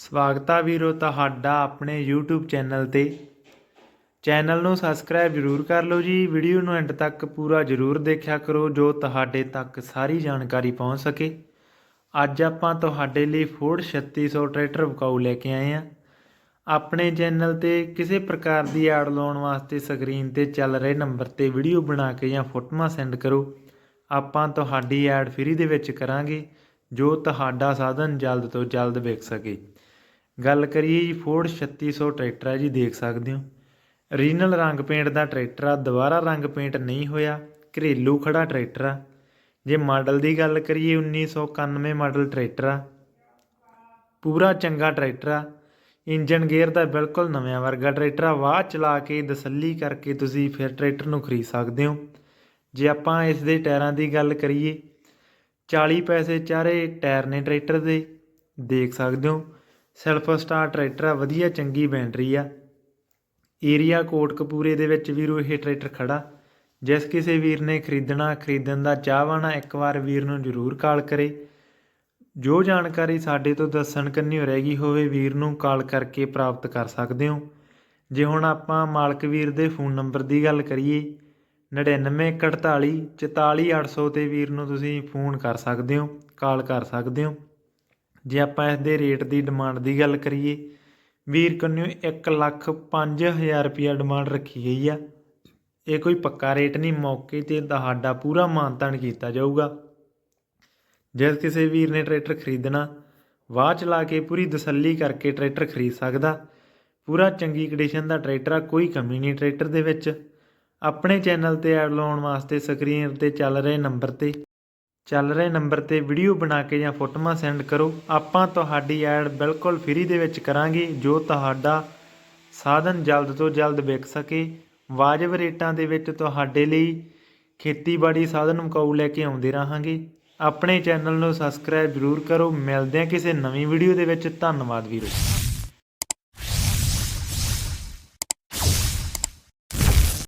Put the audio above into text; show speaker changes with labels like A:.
A: ਸਵਾਗਤ ਆ ਵੀਰੋ ਤੁਹਾਡਾ ਆਪਣੇ YouTube ਚੈਨਲ ਤੇ। ਚੈਨਲ ਨੂੰ ਸਬਸਕ੍ਰਾਈਬ ਜਰੂਰ ਕਰ ਲਓ ਜੀ। ਵੀਡੀਓ ਨੂੰ ਐਂਡ ਤੱਕ ਪੂਰਾ ਜਰੂਰ ਦੇਖਿਆ ਕਰੋ, ਜੋ ਤੁਹਾਡੇ ਤੱਕ ਸਾਰੀ ਜਾਣਕਾਰੀ ਪਹੁੰਚ ਸਕੇ। ਅੱਜ ਆਪਾਂ ਤੁਹਾਡੇ ਲਈ ਫੋਰਡ 3600 ਟਰੈਕਟਰ ਵਿਕਾਊ ਲੈ ਕੇ ਆਏ ਆ ਆਪਣੇ ਚੈਨਲ ਤੇ ਕਿਸੇ ਪ੍ਰਕਾਰ ਦੀ ਐਡ ਲਾਉਣ ਵਾਸਤੇ ਸਕਰੀਨ ਤੇ ਚੱਲ ਰਹੇ ਨੰਬਰ ਤੇ ਵੀਡੀਓ ਬਣਾ ਕੇ ਜਾਂ ਫੋਟੋਆਂ ਸੈਂਡ ਕਰੋ। ਆਪਾਂ ਤੁਹਾਡੀ ਐਡ ਫ੍ਰੀ ਦੇ ਵਿੱਚ ਕਰਾਂਗੇ, ਜੋ ਤੁਹਾਡਾ ਸਾਧਨ ਜਲਦ ਤੋਂ ਜਲਦ ਵਿਕ ਸਕੇ। ਗੱਲ ਕਰੀਏ ਜੀ ਫੋਰਡ 3600 ਟਰੈਕਟਰ ਹੈ ਜੀ, ਦੇਖ ਸਕਦੇ ਹੋ। ਰੀਜਨਲ ਰੰਗ ਪੇਂਟ ਦਾ ਟਰੈਕਟਰ ਆ, ਦੁਬਾਰਾ ਰੰਗ ਪੇਂਟ ਨਹੀਂ ਹੋਇਆ, ਘਰੇਲੂ ਖੜਾ ਟਰੈਕਟਰ ਆ। ਜੇ ਮਾਡਲ ਦੀ ਗੱਲ ਕਰੀਏ 1991 ਮਾਡਲ ਟਰੈਕਟਰ ਆ। ਪੂਰਾ ਚੰਗਾ ਟਰੈਕਟਰ ਆ। ਇੰਜਨ ਗੇਅਰ ਦਾ ਬਿਲਕੁਲ ਨਵਿਆਂ ਵਰਗਾ ਟਰੈਕਟਰ ਆ। ਵਾਹ ਚਲਾ ਕੇ, ਤਸੱਲੀ ਕਰਕੇ ਤੁਸੀਂ ਫਿਰ ਟਰੈਕਟਰ ਨੂੰ ਖਰੀਦ ਸਕਦੇ ਹੋ। ਜੇ ਆਪਾਂ ਇਸ ਦੇ ਟਾਇਰਾਂ ਦੀ ਗੱਲ ਕਰੀਏ 40 ਪੈਸੇ ਚਾਰੇ ਟਾਇਰ ਨੇ ਟਰੈਕਟਰ ਦੇ, ਦੇਖ ਸਕਦੇ ਹੋ। ਸੈਲਫ ਸਟਾਰ ਟਰੈਕਟਰ ਆ, ਵਧੀਆ ਚੰਗੀ ਬੈਟਰੀ ਆ। ਏਰੀਆ ਕੋਟਕਪੂਰੇ ਦੇ ਵਿੱਚ ਵੀਰੋ ਇਹ ਟਰੈਕਟਰ ਖੜਾ। ਜਿਸ ਕਿਸੇ ਵੀਰ ਨੇ ਖਰੀਦਣਾ, ਖਰੀਦਣ ਦਾ ਚਾਹਵਾਨਾ ਇੱਕ ਵਾਰ ਵੀਰ ਨੂੰ ਜ਼ਰੂਰ ਕਾਲ ਕਰੇ। ਜੋ ਜਾਣਕਾਰੀ ਸਾਡੇ ਤੋਂ ਦੱਸਣ ਕੰਨਿਓ ਰਹਿ ਗਈ ਹੋਵੇ, ਵੀਰ ਨੂੰ ਕਾਲ ਕਰਕੇ ਪ੍ਰਾਪਤ ਕਰ ਸਕਦੇ ਹੋ। ਜੇ ਹੁਣ ਆਪਾਂ ਮਾਲਕ ਵੀਰ ਦੇ ਫੋਨ ਨੰਬਰ ਦੀ ਗੱਲ ਕਰੀਏ 9941 44800 ਤੇ ਵੀਰ ਨੂੰ ਤੁਸੀਂ ਫੋਨ ਕਰ ਸਕਦੇ ਹੋ, ਕਾਲ ਕਰ ਸਕਦੇ ਹੋ। ਜੇ ਆਪਾਂ ਇਸ ਦੇ ਰੇਟ ਦੀ ਡਿਮਾਂਡ ਦੀ ਗੱਲ ਕਰੀਏ, ਵੀਰ ਕੰਨਿਓ 1 ਲੱਖ 5000 ਰੁਪਿਆ ਡਿਮਾਂਡ ਰੱਖੀ ਗਈ ਆ। ਇਹ ਕੋਈ ਪੱਕਾ ਰੇਟ ਨਹੀਂ, ਮੌਕੇ ਤੇ ਤੁਹਾਡਾ ਪੂਰਾ ਮਾਨਤਾਨ ਕੀਤਾ ਜਾਊਗਾ। ਜੇ ਕਿਸੇ ਵੀਰ ਨੇ ਟਰੈਕਟਰ ਖਰੀਦਣਾ, ਵਾਹ ਚਲਾ ਕੇ ਪੂਰੀ ਤਸੱਲੀ ਕਰਕੇ ਟਰੈਕਟਰ ਖਰੀਦ ਸਕਦਾ। ਪੂਰਾ ਚੰਗੀ ਕੰਡੀਸ਼ਨ ਦਾ ਟਰੈਕਟਰ ਆ, ਕੋਈ ਕਮੀ ਨਹੀਂ ਟਰੈਕਟਰ ਦੇ ਵਿੱਚ। ਆਪਣੇ ਚੈਨਲ ਤੇ ਐਡ ਲਾਉਣ ਵਾਸਤੇ ਸਕਰੀਨ ਤੇ ਚੱਲ ਰਹੇ ਨੰਬਰ ਤੇ। ਚੱਲ ਰਹੇ ਨੰਬਰ ਤੇ ਵੀਡੀਓ ਬਣਾ ਕੇ ਜਾਂ ਫੋਟੋਆਂ ਸੈਂਡ ਕਰੋ। ਆਪਾਂ ਤੁਹਾਡੀ ਐਡ ਬਿਲਕੁਲ ਫ੍ਰੀ ਦੇ ਵਿੱਚ ਕਰਾਂਗੇ, ਜੋ ਤੁਹਾਡਾ ਸਾਧਨ ਜਲਦ ਤੋਂ ਜਲਦ ਵਿਕ ਸਕੇ। ਵਾਜਬ ਰੇਟਾਂ ਦੇ ਵਿੱਚ ਤੁਹਾਡੇ ਲਈ ਖੇਤੀਬਾੜੀ ਸਾਧਨ ਮੁਕਾਊ ਲੈ ਕੇ ਆਉਂਦੇ ਰਹਾਂਗੇ। ਆਪਣੇ ਚੈਨਲ ਨੂੰ ਸਬਸਕ੍ਰਾਈਬ ਜ਼ਰੂਰ ਕਰੋ। ਮਿਲਦੇ ਹਾਂ ਕਿਸੇ ਨਵੀਂ ਵੀਡੀਓ ਦੇ ਵਿੱਚ। ਧੰਨਵਾਦ ਵੀਰੋ।